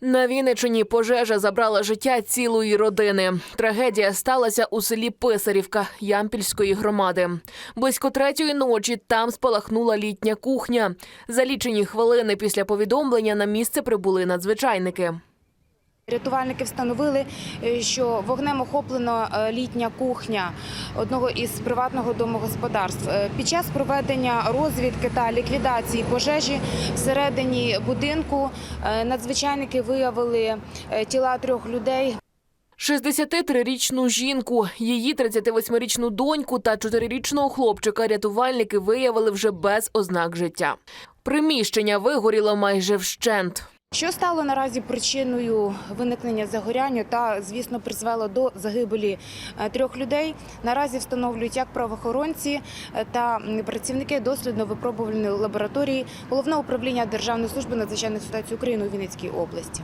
На Вінничині пожежа забрала життя цілої родини. Трагедія сталася у селі Писарівка Ямпільської громади. Близько третьої ночі там спалахнула літня кухня. За лічені хвилини після повідомлення на місце прибули надзвичайники. Рятувальники встановили, е, що вогнем охоплено е, літня кухня одного із приватного домогосподарств. Е, Під час проведення розвідки та ліквідації пожежі всередині будинку надзвичайники виявили тіла трьох людей. 63-річну жінку, її 38-річну доньку та 4-річного хлопчика рятувальники виявили вже без ознак життя. Приміщення вигоріло майже вщент. Що стало наразі причиною виникнення загоряння та, звісно, призвело до загибелі е, трьох людей. Наразі встановлюють як правоохоронці е, та працівники дослідно-випробувальної лабораторії Головного управління Державної служби надзвичайних ситуацій України у Вінницькій області.